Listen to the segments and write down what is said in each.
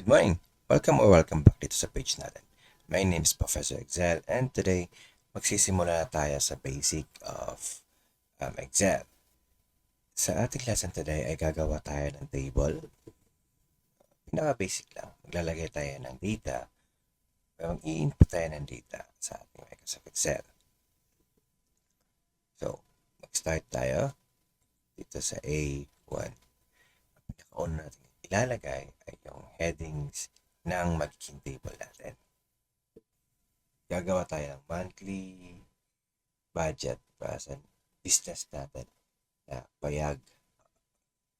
Good morning! Welcome or welcome back dito sa page natin. My name is Professor Excel and today magsisimula na tayo sa basic of um, Excel. Sa ating lesson today ay gagawa tayo ng table. Pinaka-basic lang. Maglalagay tayo ng data o mag-i-input tayo ng data sa ating Microsoft Excel. So, mag-start tayo dito sa A1. Ang pinaka-una natin ilalagay ay yung headings ng magiging table natin. Gagawa tayo ng monthly budget para sa business natin na payag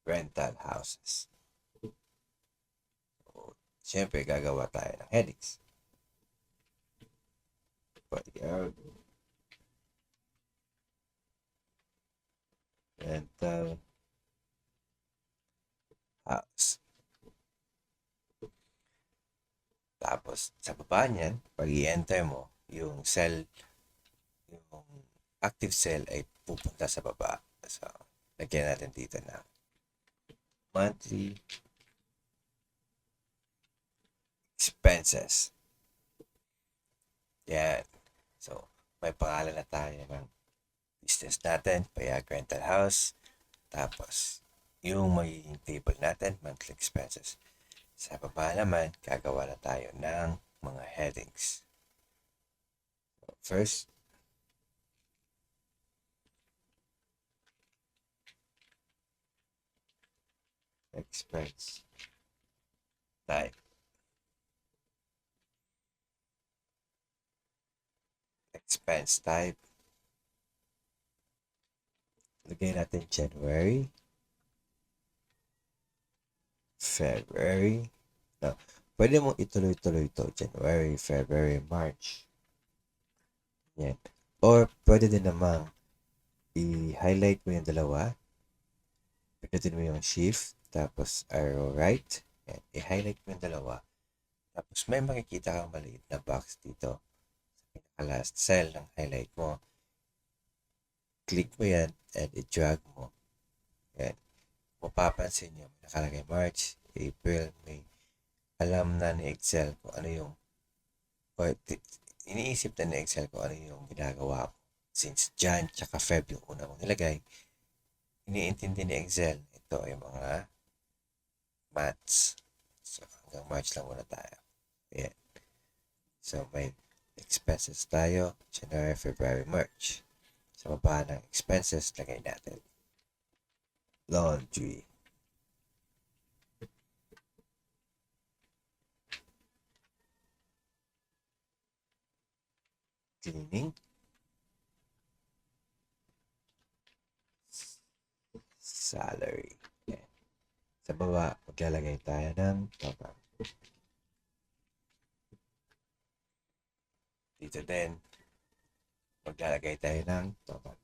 rental houses. So, Siyempre, gagawa tayo ng headings. Payag rental house. Tapos, sa baba niyan, pag i-enter mo, yung cell, yung active cell ay pupunta sa baba. So, lagyan natin dito na monthly expenses. Yan. So, may pangalan na tayo ng business natin, Payag Rental House. Tapos, yung magiging table natin, monthly expenses. Sa baba naman, gagawa na tayo ng mga headings. First, expense type. Expense type. Lagay natin January. February. No, pwede mong ituloy-tuloy ito. January, February, March. Yan. Or pwede din namang i-highlight mo yung dalawa. Pindutin mo yung shift, tapos arrow right. Yan. I-highlight mo yung dalawa. Tapos may makikita kang maliit na box dito. Sa pinaka-last cell ng highlight mo. Click mo yan and i-drag mo. Yan mapapansin nyo, nakalagay March, April, May. Alam na ni Excel kung ano yung, or iniisip na ni Excel kung ano yung ginagawa ko. Since Jan tsaka Feb yung una kong nilagay, iniintindi ni Excel, ito ay mga maths. So, hanggang March lang muna tayo. Ayan. So, may expenses tayo, January, February, March. Sa baba ng expenses, lagay natin laundry. Cleaning. Salary. Yan. Sa baba, maglalagay tayo ng total. Dito din, maglalagay tayo ng total.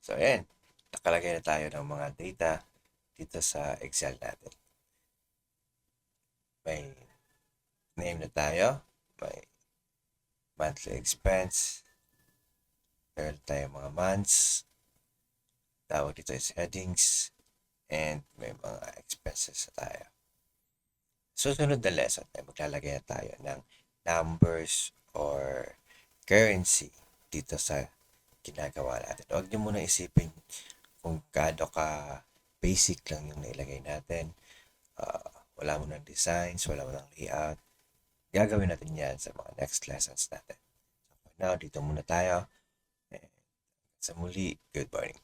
So, ayan. Nakalagay na tayo ng mga data dito sa Excel natin. May name na tayo. May monthly expense. Meron tayo mga months. Tawag dito is headings. And may mga expenses na tayo. Susunod na lesson ay maglalagay na tayo ng numbers or currency dito sa ginagawa natin. Huwag niyo muna isipin kung gaano ka basic lang yung nailagay natin wala mo ng designs, wala mo ng layout. Gagawin natin yan sa mga next lessons natin. So for now, dito muna tayo. Sa muli, good morning.